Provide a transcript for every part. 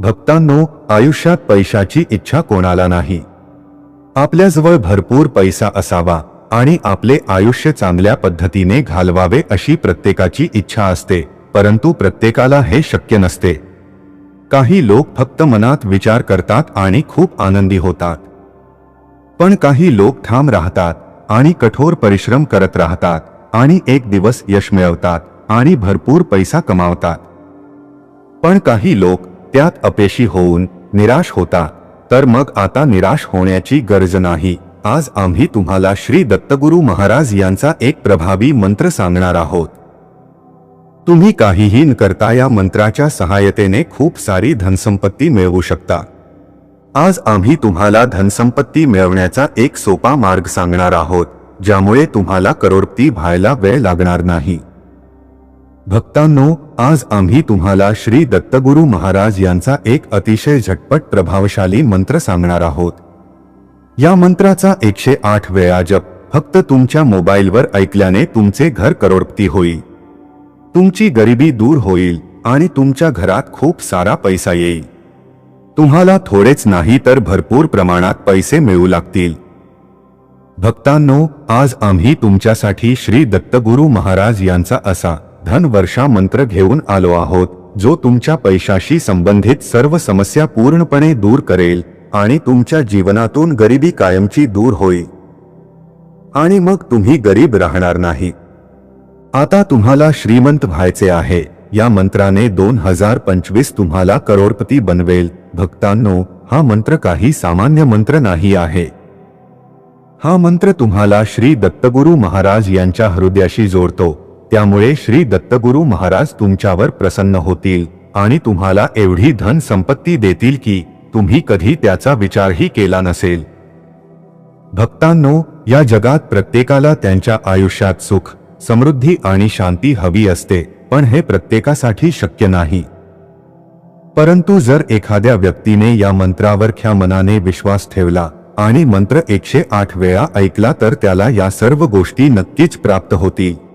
भक्तांनो आयुष्यात पैशाची इच्छा कोणाला नाही. आपल्याजवळ भरपूर पैसा असावा आणि आपले आयुष्य चांगल्या पद्धतीने घालवावे अशी प्रत्येकाची इच्छा असते परंतु प्रत्येकाला हे शक्य नसते. काही लोक फक्त मनात विचार करतात आणि खूप आनंदी होतात. पण काही लोक ठाम राहतात आणि कठोर परिश्रम करत राहतात आणि एक दिवस यश मिळवतात आणि भरपूर पैसा कमावतात. पण काही लोक त्यात अपेशी होऊन निराश होता. तर मग आता निराश होण्याची गरज नाही. आज आम्ही तुम्हाला श्री दत्तगुरु महाराज यांचा एक प्रभावी मंत्र सांगणार आहोत. तुम्ही काहीही न करता या मंत्राच्या सहायतेने खूप सारी धनसंपत्ती मिळवू शकता. आज आम्ही तुम्हाला धनसंपत्ती मिळवण्याचा एक सोपा मार्ग सांगणार आहोत ज्यामुळे तुम्हाला करोडपती व्हायला वेळ लागणार नाही. भक्तांनो आज आम्ही तुम्हाला श्री दत्तगुरु महाराज यांचा एक अतिशय झटपट प्रभावशाली मंत्र सांगणार आहोत. या मंत्राचा एकशे आठ वेळा जप फक्त तुमच्या मोबाईलवर ऐकल्याने तुमचे घर करोडपती होईल. तुमची गरिबी दूर होईल आणि तुमच्या घरात खूप सारा पैसा येईल. तुम्हाला थोडेच नाही तर भरपूर प्रमाणात पैसे मिळू लागतील. भक्तांनो आज आम्ही तुमच्यासाठी श्री दत्तगुरु महाराज यांचा असा धनवर्षा मंत्र घेऊन आलो आहोत जो तुमच्या पैशाशी संबंधित सर्व समस्या पूर्णपणे दूर करेल आणि तुमच्या जीवनातून गरिबी कायमची दूर होईल. आणि मग तुम्ही गरीब राहणार नाही. आता तुम्हाला श्रीमंत व्हायचे आहे. या मंत्राने दोन हजार पंचवीस तुम्हाला करोडपती बनवेल. भक्तांनो हा मंत्र काही सामान्य मंत्र नाही आहे. हा मंत्र तुम्हाला श्री दत्तगुरु महाराज यांच्या हृदयाशी जोडतो. त्यामुळे श्री दत्तगुरु महाराज तुमच्यावर प्रसन्न होतील आणि तुम्हाला एवढी धन संपत्ती देतील की तुम्ही कधी त्याचा विचारही केला नसेल. भक्तांनो या जगात प्रत्येकाला त्यांच्या आयुष्यात सुख समृद्धी आणि शांती हवी असते पण हे प्रत्येकासाठी शक्य नाही. परंतु जर एखाद्या व्यक्तीने या मंत्रावर ख्या मनाने विश्वास ठेवला आणि मंत्र एकशे आठ वेळा ऐकला तर त्याला या सर्व गोष्टी नक्कीच प्राप्त होतील.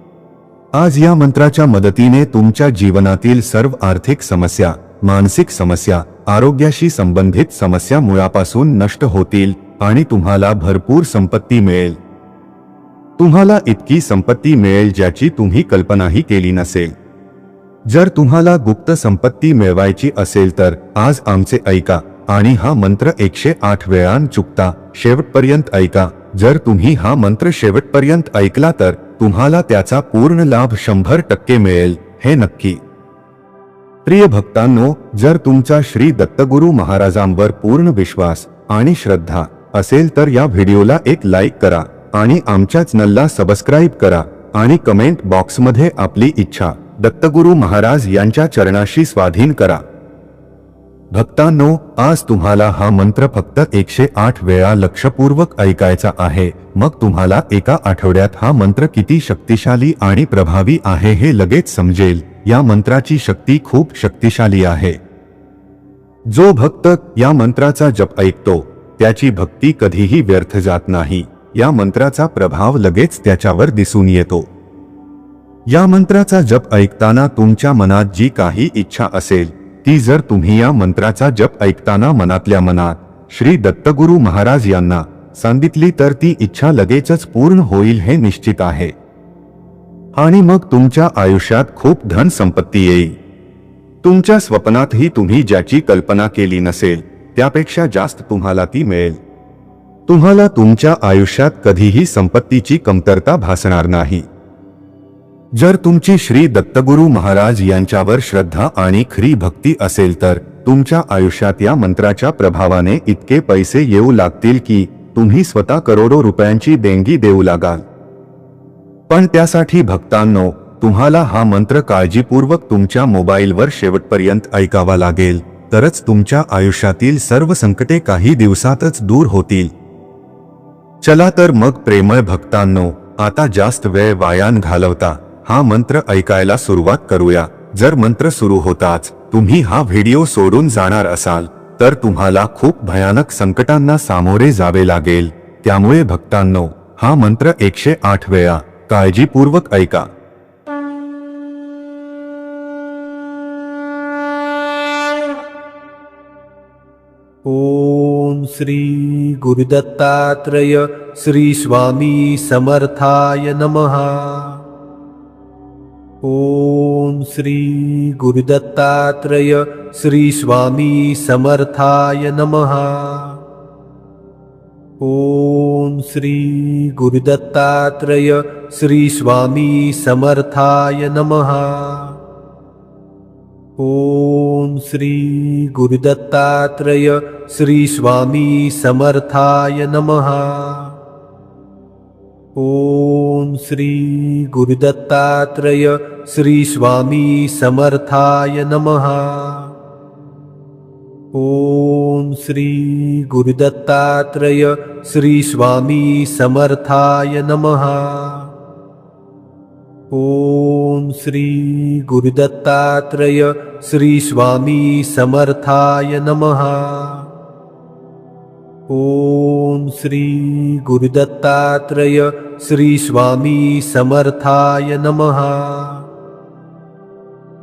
आज या मंत्राच्या मदतीने तुमच्या जीवनातील सर्व आर्थिक समस्या मानसिक समस्या आरोग्याशी संबंधित समस्या मुळापासून नष्ट होतील आणि तुम्हाला भरपूर संपत्ती मिळेल. तुम्हाला इतकी संपत्ती मिळेल ज्याची तुम्ही कल्पनाही केली नसेल. जर तुम्हाला गुप्त संपत्ती मिळवायची असेल तर आज आमचे ऐका आणि हा मंत्र एकशे आठ वेळान चुकता शेवटपर्यंत ऐका. जर तुम्ही हा मंत्र शेवटपर्यंत ऐकला तर तुम्हाला त्याचा पूर्ण लाभ शंभर टक्के मिळेल हे नक्की. प्रिय भक्तांनो जर तुमचा श्री दत्तगुरु महाराजांवर पूर्ण विश्वास आणि श्रद्धा असेल तर या व्हिडिओला एक लाईक करा आणि आमच्या चॅनलला सबस्क्राईब करा आणि कमेंट बॉक्समध्ये आपली इच्छा दत्तगुरु महाराज यांच्या चरणाशी स्वाधीन करा. भक्तांनो आज तुम्हाला हा मंत्र फक्त एकशे आठ वेळा लक्षपूर्वक ऐकायचा आहे. मग तुम्हाला एका आठवड्यात हा मंत्र किती शक्तिशाली आणि प्रभावी आहे हे लगेच समजेल. या मंत्राची शक्ती खूप शक्तिशाली आहे. जो भक्त या मंत्राचा जप ऐकतो त्याची भक्ती कधीही व्यर्थ जात नाही. या मंत्राचा प्रभाव लगेच त्याच्यावर दिसून येतो. या मंत्राचा जप ऐकताना तुमच्या मनात जी काही इच्छा असेल ती जर तुम्ही या मंत्राचा जप ऐकताना मनातल्या मनात श्री दत्तगुरु महाराज यांना सांगितली तर ती इच्छा लगेचच पूर्ण होईल हे निश्चित आहे. आणि मग तुमच्या आयुष्यात खूप धन संपत्ती येईल. तुमच्या स्वप्नातही तुम्ही ज्याची कल्पना केली नसेल त्यापेक्षा जास्त तुम्हाला ती मिळेल. तुम्हाला तुमच्या आयुष्यात कधीही संपत्तीची कमतरता भासणार नाही. जर तुमची श्री दत्तगुरु महाराज यांच्यावर श्रद्धा आणि खरी भक्ती असेल तर तुमच्या आयुष्यात या मंत्राच्या प्रभावाने इतके पैसे येऊ लागतील की तुम्ही स्वतः करोडो रुपयांची देणगी देऊ लागाल. पण त्यासाठी भक्तांनो तुम्हाला हा मंत्र काळजीपूर्वक तुमच्या मोबाईलवर शेवटपर्यंत ऐकावा लागेल तरच तुमच्या आयुष्यातील सर्व संकटे काही दिवसातच दूर होतील. चला तर मग प्रेमळ भक्तांनो आता जास्त वेळ वायान घालवता हा मंत्र ऐकायला सुरुवात करूया. जर मंत्र सुरू होताच तुम्ही हा व्हिडिओ सोडून जाणार असाल तर तुम्हाला खूप भयानक संकटांना सामोरे जावे लागेल. त्यामुळे भक्तांनो हा मंत्र एकशे आठ वेळा काळजीपूर्वक ऐका. ओम श्री गुरुदत्तात्रय श्री स्वामी समर्थाय नमः. ॐ श्री गुरुदत्तात्रय श्री स्वामी समर्थाय नमः। ॐ श्री गुरुदत्तात्रय श्री स्वामी समर्थाय नमः। ॐ श्री गुरुदत्तात्रय श्री स्वामी समर्थाय नमः ॐ श्री गुरुदत्तात्रय श्री स्वामी समर्थाय नमः। ॐ श्री गुरुदत्तात्रय श्री स्वामी समर्थाय नमः। ॐ श्री गुरुदत्तात्रय श्री स्वामी समर्थाय नमः। ॐ श्री गुरुदत्तात्रय श्री स्वामी समर्थाय नमः।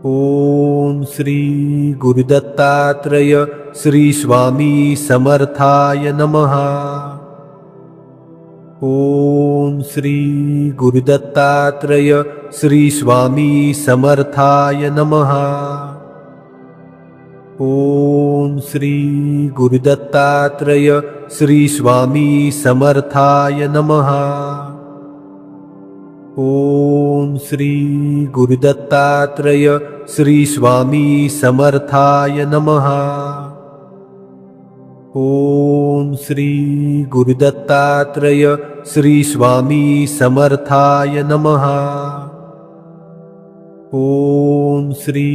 ॐ श्री गुरुदत्तात्रय श्री स्वामी समर्थाय नमः। ॐ श्री गुरुदत्तात्रय श्री स्वामी समर्थाय नमः। ॐ श्री गुरुदत्तात्रय श्री स्वामी समर्थाय नमः ॐ श्री गुरुदत्तात्रय श्री स्वामी समर्थाय नमः। ॐ श्री गुरुदत्तात्रय श्री स्वामी समर्थाय नमः। ॐ श्री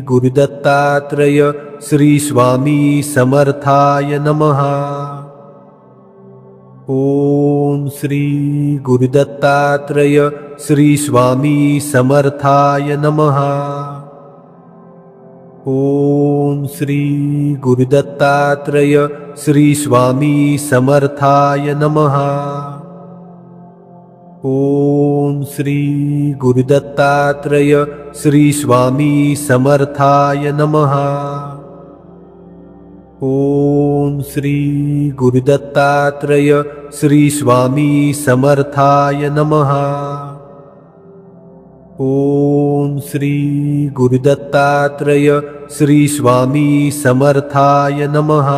गुरुदत्तात्रय श्री स्वामी समर्थाय नमः ॐ श्री गुरुदत्तात्रय श्री स्वामी समर्थाय नमः। ॐ श्री गुरुदत्तात्रय श्री स्वामी समर्थाय नमः। ॐ श्री गुरुदत्तात्रय श्री स्वामी समर्थाय नमः ॐ श्री गुरुदत्तात्रय श्री स्वामी समर्थाय नमः। ॐ श्री गुरुदत्तात्रय श्री स्वामी समर्थाय नमः।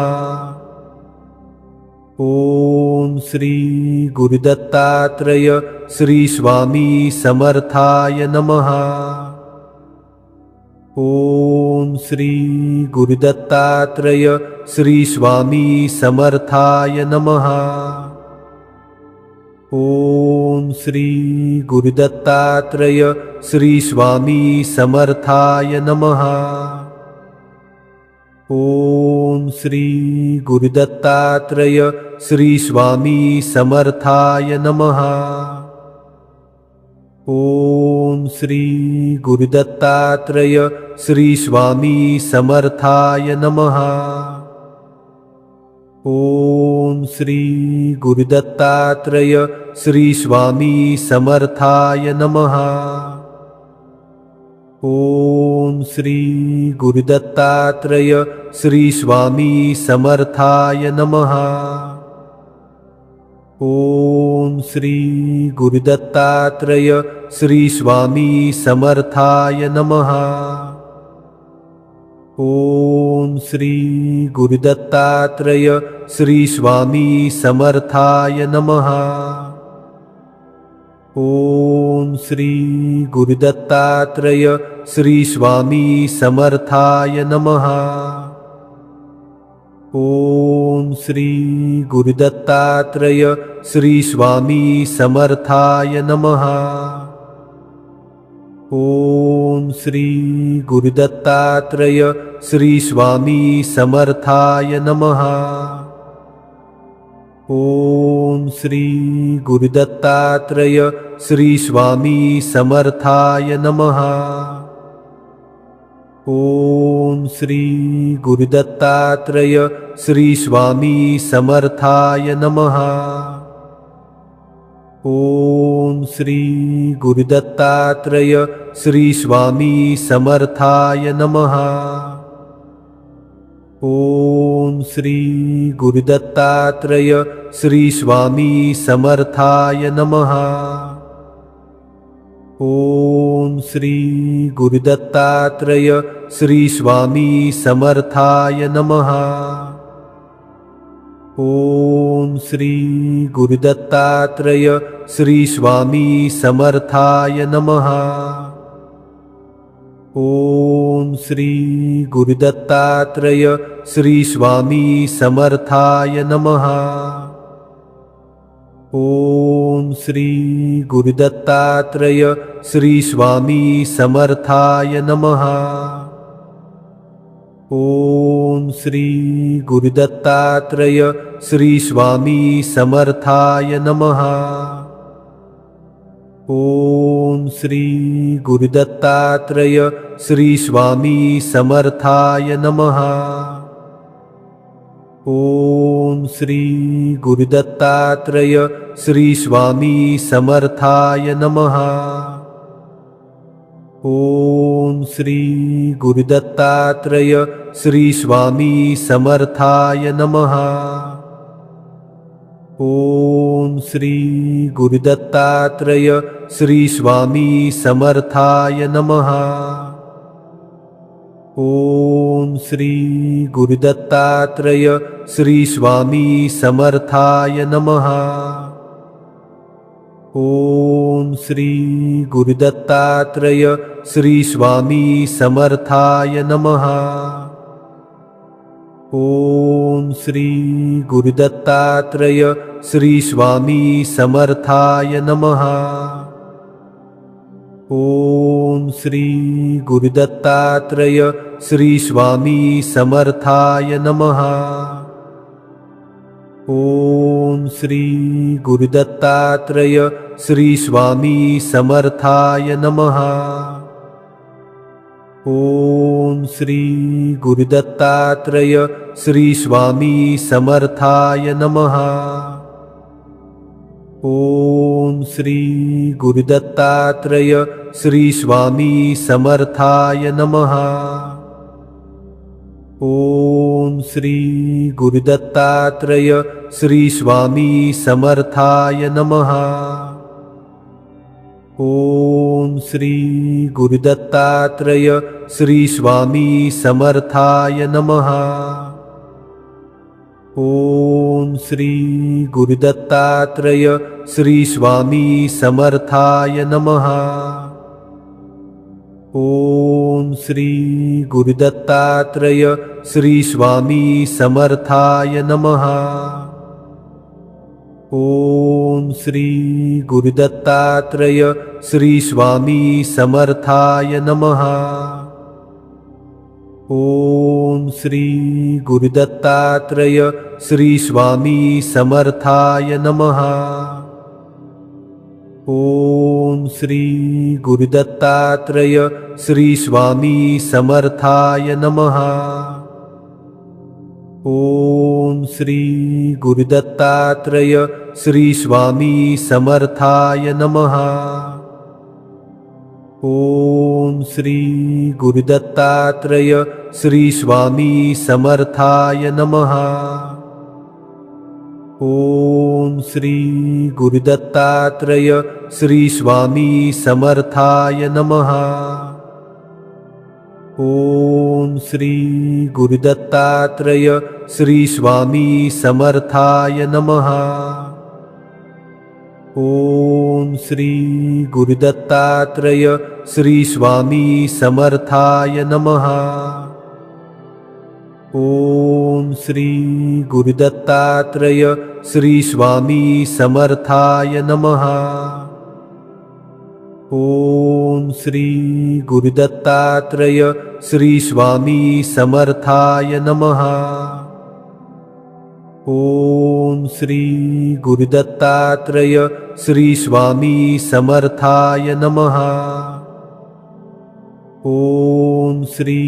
ॐ श्री गुरुदत्तात्रय श्री स्वामी समर्थाय नमः ॐ श्री गुरुदत्तात्रय श्री स्वामी समर्थाय नमः। ॐ श्री गुरुदत्तात्रय श्री स्वामी समर्थाय नमः। ॐ श्री गुरुदत्तात्रय श्री स्वामी समर्थाय नमः ॐ श्री गुरुदत्तात्रय श्री स्वामी समर्थाय नमः। ॐ श्री गुरुदत्तात्रय श्री स्वामी समर्थाय नमः। ॐ श्री गुरुदत्तात्रय श्री स्वामी समर्थाय नमः ॐ श्री गुरुदत्तात्रय श्री स्वामी समर्थाय नमः। ॐ श्री गुरुदत्तात्रय श्री स्वामी समर्थाय नमः। ॐ श्री गुरुदत्तात्रय श्री स्वामी समर्थाय नमः। ॐ श्री गुरुदत्तात्रय श्री स्वामी समर्थाय नमः। ॐ श्री गुरुदत्तात्रय श्री स्वामी समर्थाय नमः। ॐ श्री गुरुदत्तात्रय श्री स्वामी समर्थाय नमः ॐ श्री गुरुदत्तात्रय श्री स्वामी समर्थाय नमः। ॐ श्री गुरुदत्तात्रय श्री स्वामी समर्थाय नमः। ॐ श्री गुरुदत्तात्रय श्री स्वामी समर्थाय नमः ॐ श्री गुरुदत्तात्रय श्री स्वामी समर्थाय नमः। ॐ श्री गुरुदत्तात्रय श्री स्वामी समर्थाय नमः। ॐ श्री गुरुदत्तात्रय श्री स्वामी समर्थाय नमः ॐ श्री गुरुदत्तात्रय श्री स्वामी समर्थाय नमः। ॐ श्री गुरुदत्तात्रय श्री स्वामी समर्थाय नमः। ॐ श्री गुरुदत्तात्रय श्री स्वामी समर्थाय नमः ॐ श्री गुरुदत्तात्रय श्री स्वामी समर्थाय नमः। ॐ श्री गुरुदत्तात्रय श्री स्वामी समर्थाय नमः। ॐ श्री गुरुदत्तात्रय श्री स्वामी समर्थाय नमः ॐ श्री गुरुदत्तात्रय श्री स्वामी समर्थाय नमः। ॐ श्री गुरुदत्तात्रय श्री स्वामी समर्थाय नमः। ॐ श्री गुरुदत्तात्रय श्री स्वामी समर्थाय नमः। ॐ श्री गुरुदत्तात्रय श्री स्वामी समर्थाय नमः। ॐ श्री गुरुदत्तात्रय श्री स्वामी समर्थाय नमः। ॐ श्री गुरुदत्तात्रय श्री स्वामी समर्थाय नमः। ॐ श्री गुरुदत्तात्रय श्री स्वामी समर्थाय नमः ॐ श्री गुरुदत्तात्रय श्री स्वामी समर्थाय नमः। ॐ श्री गुरुदत्तात्रय श्री स्वामी समर्थाय नमः। ॐ श्री गुरुदत्तात्रय श्री स्वामी समर्थाय नमः ॐ श्री गुरुदत्तात्रय श्री स्वामी समर्थाय नमः। ॐ श्री गुरुदत्तात्रय श्री स्वामी समर्थाय नमः। ॐ श्री गुरुदत्तात्रय श्री स्वामी समर्थाय नमः ॐ श्री गुरुदत्तात्रय श्री स्वामी समर्थाय नमः। ॐ श्री गुरुदत्तात्रय श्री स्वामी समर्थाय नमः। ॐ श्री गुरुदत्तात्रय श्री स्वामी समर्थाय नमः ॐ श्री गुरुदत्तात्रय श्री स्वामी समर्थाय नमः। ॐ श्री गुरुदत्तात्रय श्री स्वामी समर्थाय नमः। ॐ श्री गुरुदत्तात्रय श्री स्वामी समर्थाय नमः। ॐ श्री गुरुदत्तात्रय श्री स्वामी समर्थाय नमः। ॐ श्री गुरुदत्तात्रय श्री स्वामी समर्थाय नमः। ॐ श्री गुरुदत्तात्रय श्री समर्थाय नमः। ॐ श्री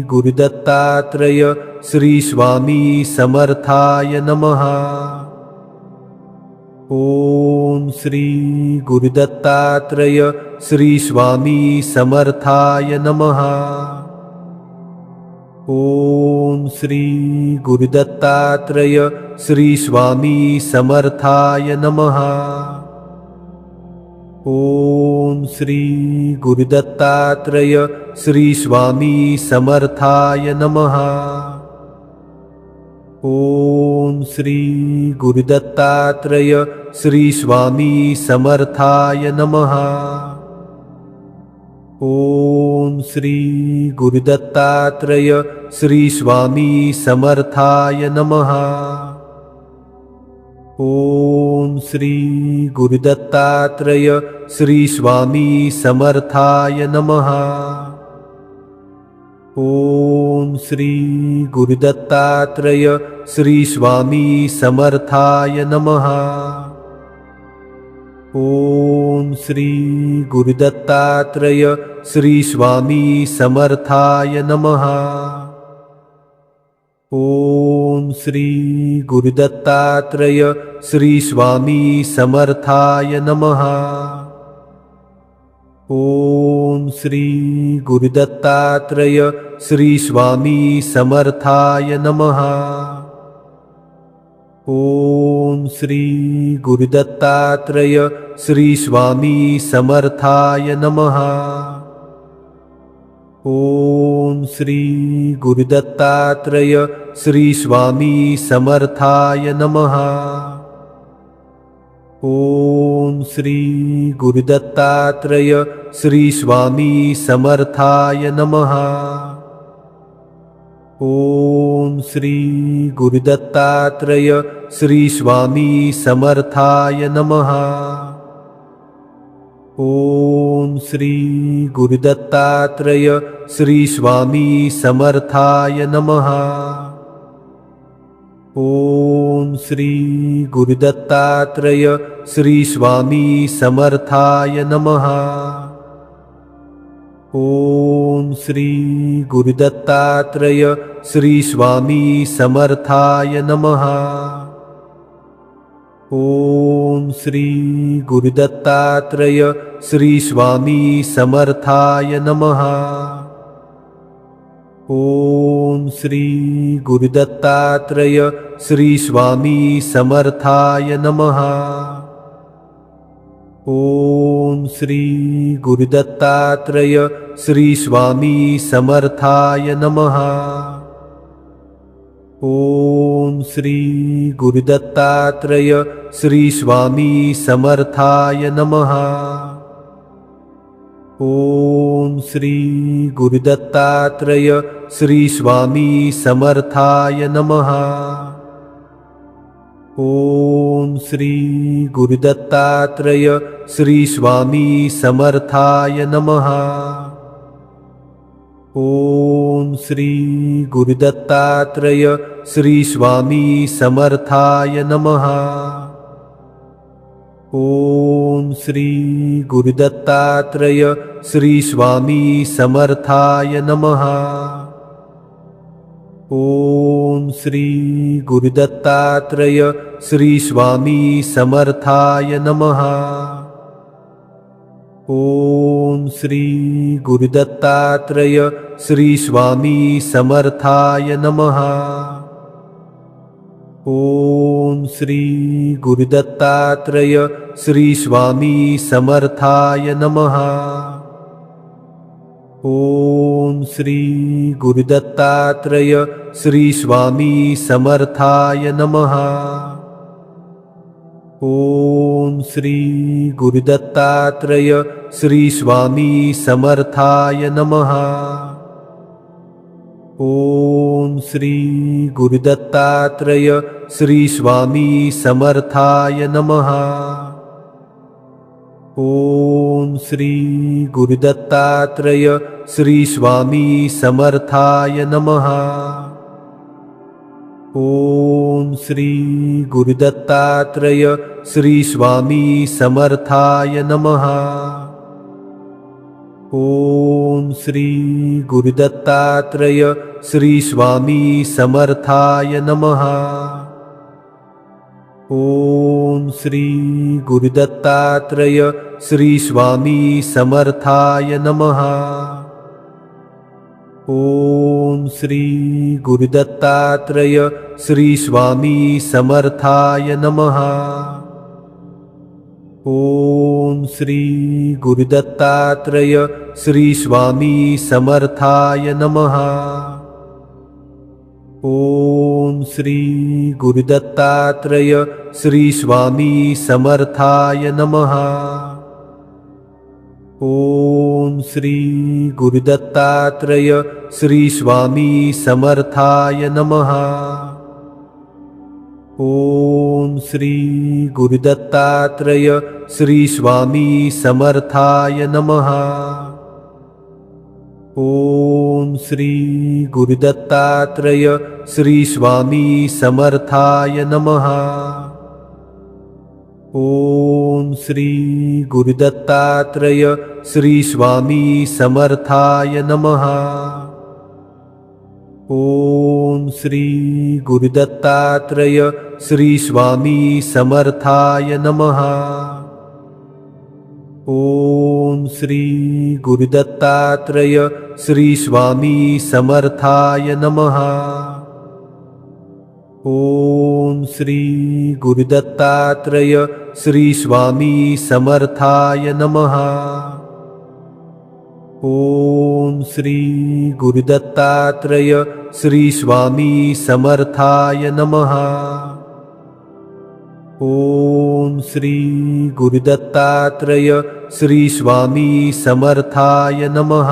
गुरुदत्तात्रय श्री स्वामी समर्थाय नमः ॐ श्री गुरुदत्तात्रय श्री स्वामी समर्थाय नमः। ॐ श्री गुरुदत्तात्रय श्री स्वामी समर्थाय नमः। ॐ श्री गुरुदत्तात्रय श्री स्वामी समर्थाय नमः। ॐ श्री गुरुदत्तात्रय श्री स्वामी समर्थाय नमः। ॐ श्री गुरुदत्तात्रय श्री समर्थाय नमः। ॐ श्री गुरुदत्तात्रय श्री स्वामी समर्थाय नमः। ॐ श्री गुरुदत्तात्रय श्री समर्थाय नमः ॐ श्री गुरुदत्तात्रय श्री स्वामी समर्थाय नमः। ॐ श्री गुरुदत्तात्रय श्री स्वामी समर्थाय नमः। ॐ श्री गुरुदत्तात्रय श्री स्वामी समर्थाय नमः ॐ श्री गुरुदत्तात्रय श्री स्वामी समर्थाय नमः। ॐ श्री गुरुदत्तात्रय श्री स्वामी समर्थाय नमः। ॐ श्री गुरुदत्तात्रय श्री स्वामी समर्थाय नमः ॐ श्री गुरुदत्तात्रय श्री स्वामी समर्थाय नमः। ॐ श्री गुरुदत्तात्रय श्री स्वामी समर्थाय नमः। ॐ श्री गुरुदत्तात्रय श्री स्वामी समर्थाय नमः ॐ श्री गुरुदत्तात्रय श्री स्वामी समर्थाय नमः। ॐ श्री गुरुदत्तात्रय श्री स्वामी समर्थाय नमः। ॐ श्री गुरुदत्तात्रय श्री स्वामी समर्थाय नमः ॐ श्री गुरुदत्तात्रय श्री स्वामी समर्थाय नमः। ॐ श्री गुरुदत्तात्रय श्री स्वामी समर्थाय नमः। ॐ श्री गुरुदत्तात्रय श्री स्वामी समर्थाय नमः ॐ श्री गुरुदत्तात्रय श्री समर्थाय नमः। ॐ श्री गुरुदत्तात्रय श्री स्वामी समर्थाय नमः। ॐ श्री गुरुदत्तात्रय श्री समर्थाय नमः ॐ श्री गुरुदत्तात्रय श्री स्वामी समर्थाय नमः। ॐ श्री गुरुदत्तात्रय श्री स्वामी समर्थाय नमः। ॐ श्री गुरुदत्तात्रय श्री स्वामी समर्थाय नमः ॐ श्री गुरुदत्तात्रय श्री स्वामी समर्थाय नमः। ॐ श्री गुरुदत्तात्रय श्री स्वामी समर्थाय नमः। ॐ श्री गुरुदत्तात्रय श्री स्वामी समर्थाय नमः ॐ श्री गुरुदत्तात्रय श्री स्वामी समर्थाय नमः। ॐ श्री गुरुदत्तात्रय श्री स्वामी समर्थाय नमः। ॐ श्री गुरुदत्तात्रय श्री समर्थाय नमः ॐ श्री गुरुदत्तात्रय श्री स्वामी समर्थाय नमः। ॐ श्री गुरुदत्तात्रय श्री स्वामी समर्थाय नमः। ॐ श्री गुरुदत्तात्रय श्री स्वामी समर्थाय नमः ॐ श्री गुरुदत्तात्रय श्री स्वामी समर्थाय नमः। ॐ श्री गुरुदत्तात्रय श्री स्वामी समर्थाय नमः। ॐ श्री गुरुदत्तात्रय श्री समर्थाय नमः ॐ श्री गुरुदत्तात्रय श्री स्वामी समर्थाय नमः। ॐ श्री गुरुदत्तात्रय श्री स्वामी समर्थाय नमः। ॐ श्री गुरुदत्तात्रय श्री स्वामी समर्थाय नमः ॐ श्री गुरुदत्तात्रय श्री स्वामी समर्थाय नमः। ॐ श्री गुरुदत्तात्रय श्री स्वामी समर्थाय नमः। ॐ श्री गुरुदत्तात्रय श्री स्वामी समर्थाय नमः ॐ श्री गुरुदत्तात्रय श्री स्वामी समर्थाय नमः।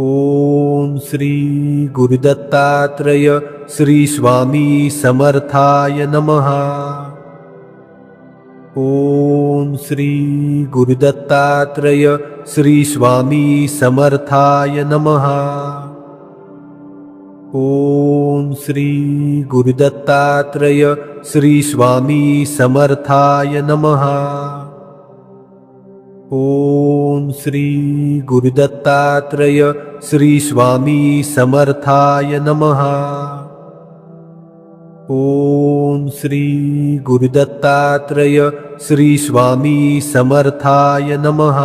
ॐ श्री गुरुदत्तात्रय श्री स्वामी समर्थाय नमः। ॐ श्री गुरुदत्तात्रय श्री स्वामी समर्थाय नमः। ॐ श्री श्री स्वामी समर्थाय नमः। ॐ श्री गुरुदत्तात्रय श्री समर्थाय नमः। ॐ श्री गुरुदत्तात्रय श्री स्वामी समर्थाय नमः।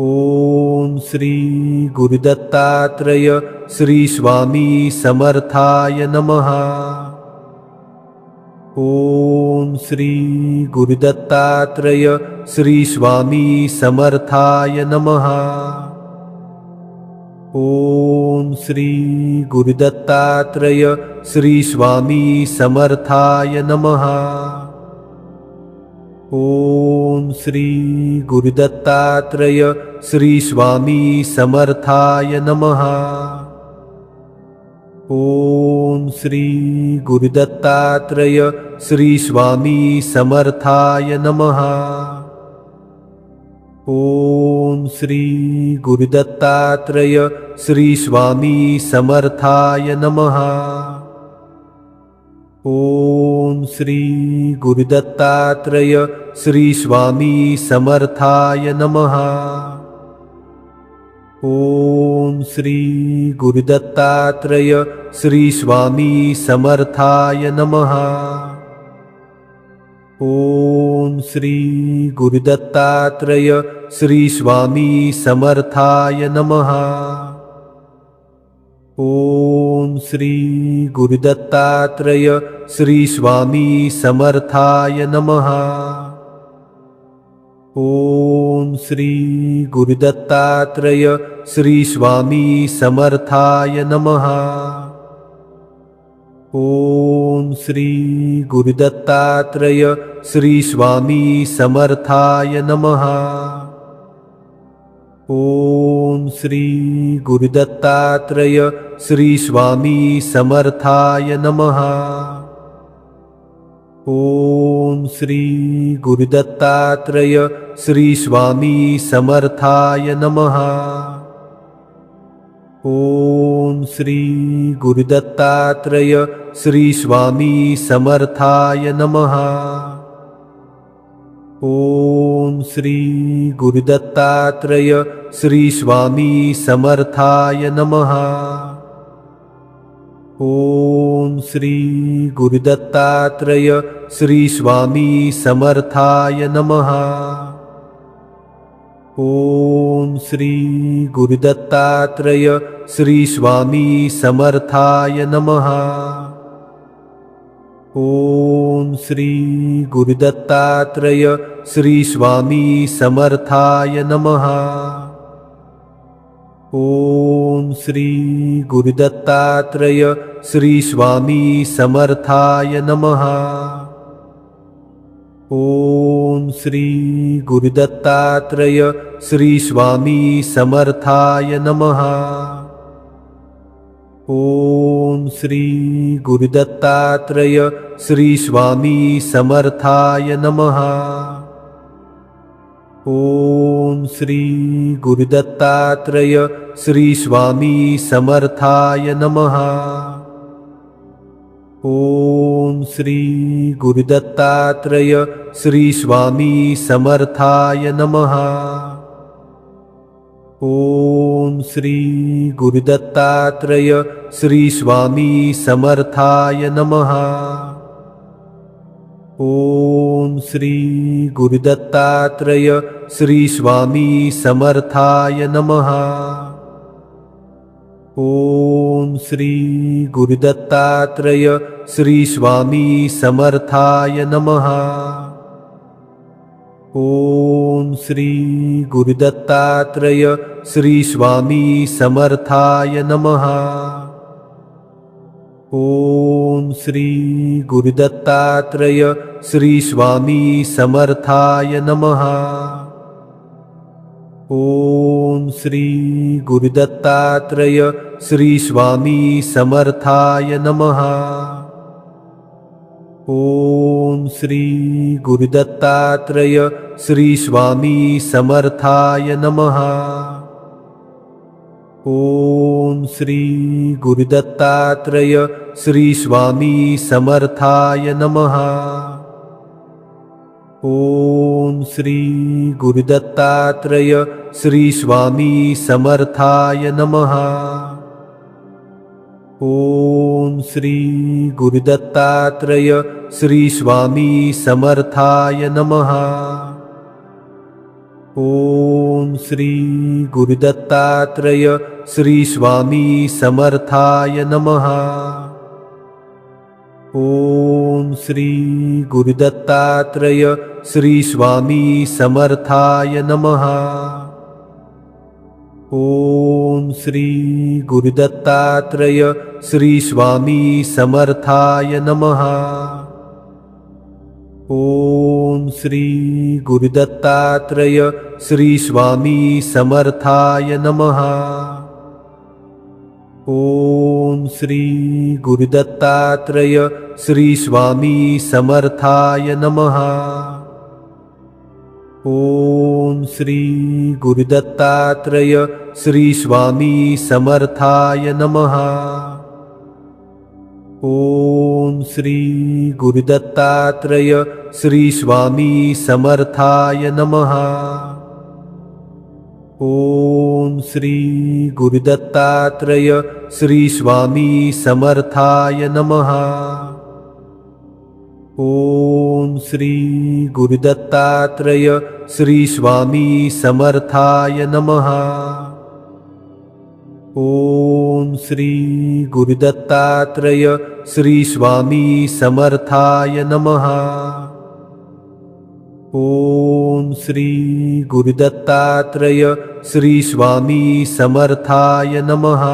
ॐ श्री गुरुदत्तात्रय श्री समर्थाय नमः ॐ श्री गुरुदत्तात्रय श्री स्वामी समर्थाय नमः। ॐ श्री गुरुदत्तात्रय श्री स्वामी समर्थाय नमः। ॐ श्री गुरुदत्तात्रय श्री स्वामी समर्थाय नमः ॐ श्री गुरुदत्तात्रय श्री स्वामी समर्थाय नमः। ॐ श्री गुरुदत्तात्रय श्री स्वामी समर्थाय नमः। ॐ श्री गुरुदत्तात्रय श्री स्वामी समर्थाय नमः ॐ श्री गुरुदत्तात्रय श्री स्वामी समर्थाय नमः। ॐ श्री गुरुदत्तात्रय श्री स्वामी समर्थाय नमः। ॐ श्री गुरुदत्तात्रय श्री स्वामी समर्थाय नमः ॐ श्री गुरुदत्तात्रय श्री स्वामी समर्थाय नमः। ॐ श्री गुरुदत्तात्रय श्री स्वामी समर्थाय नमः। ॐ श्री गुरुदत्तात्रय श्री स्वामी समर्थाय नमः ॐ श्री गुरुदत्तात्रय श्री स्वामी समर्थाय नमः। ॐ श्री गुरुदत्तात्रय श्री स्वामी समर्थाय नमः। ॐ श्री गुरुदत्तात्रय श्री स्वामी समर्थाय नमः ॐ श्री गुरुदत्तात्रय श्री स्वामी समर्थाय नमः। ॐ ॐ श्री गुरुदत्तात्रय श्री स्वामी समर्थाय नमः। ॐ श्री गुरुदत्तात्रय श्री स्वामी समर्थाय नमः ॐ श्री गुरुदत्तात्रय श्री स्वामी समर्थाय नमः। ॐ श्री गुरुदत्तात्रय श्री स्वामी समर्थाय नमः। ॐ श्री गुरुदत्तात्रय श्री स्वामी समर्थाय नमः ॐ श्री गुरुदत्तात्रय श्री समर्थाय नमः। ॐ श्री गुरुदत्तात्रय श्री समर्थाय नमः। ॐ श्री गुरुदत्तात्रय श्री समर्थाय नमः। ॐ श्री गुरुदत्तात्रय श्री स्वामी समर्थाय नमः। ॐ श्री गुरुदत्तात्रय श्री स्वामी समर्थाय नमः। ॐ श्री गुरुदत्तात्रय श्री स्वामी समर्थाय नमः ॐ श्री गुरुदत्तात्रय श्री स्वामी समर्थाय नमः। ॐ श्री गुरुदत्तात्रय श्री स्वामी समर्थाय नमः। ॐ श्री गुरुदत्तात्रय श्री स्वामी समर्थाय नमः। ॐ श्री गुरुदत्तात्रय श्री स्वामी समर्थाय नमः। ॐ श्री गुरुदत्तात्रय श्री स्वामी समर्थाय नमः। ॐ श्री गुरुदत्तात्रय श्री स्वामी समर्थाय नमः। ॐ श्री गुरुदत्तात्रय श्री स्वामी समर्थाय नमः ॐ श्री गुरुदत्तात्रय श्री समर्थाय नमः। ॐ श्री गुरुदत्तात्रय श्री समर्थाय नमः। ॐ श्री गुरुदत्तात्रय श्री समर्थाय नमः। ॐ गुरुदत्तात्रय श्री स्वामी समर्थाय नमः। ॐ श्री गुरुदत्तात्रय श्री स्वामी समर्थाय नमः। ॐ श्री गुरुदत्तात्रय श्री स्वामी समर्थाय नमः ॐ श्री गुरुदत्तात्रय श्री स्वामी समर्थाय नमः। ॐ श्री गुरुदत्तात्रय श्री स्वामी समर्थाय नमः। ॐ श्री गुरुदत्तात्रय श्री स्वामी समर्थाय नमः ॐ श्री गुरुदत्तात्रय श्री स्वामी समर्थाय नमः।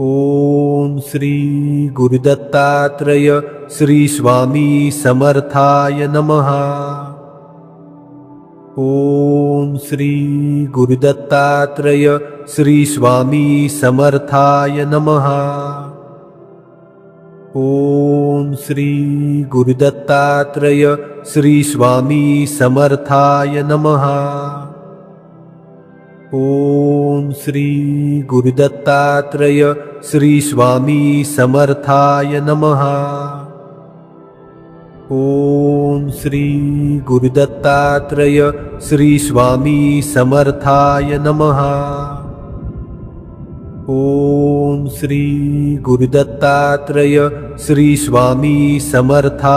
ॐ श्री गुरुदत्तात्रय श्री स्वामी समर्थाय नमः। ॐ श्री गुरुदत्तात्रय श्री स्वामी समर्थाय नमः ॐ श्री गुरुदत्तात्रय श्री स्वामी समर्थाय नमः। ॐ श्री गुरुदत्तात्रय श्री स्वामी समर्थाय नमः। ॐ श्री गुरुदत्तात्रय श्री स्वामी समर्थाय नमः ॐ श्री गुरुदत्तात्रय श्री स्वामी समर्था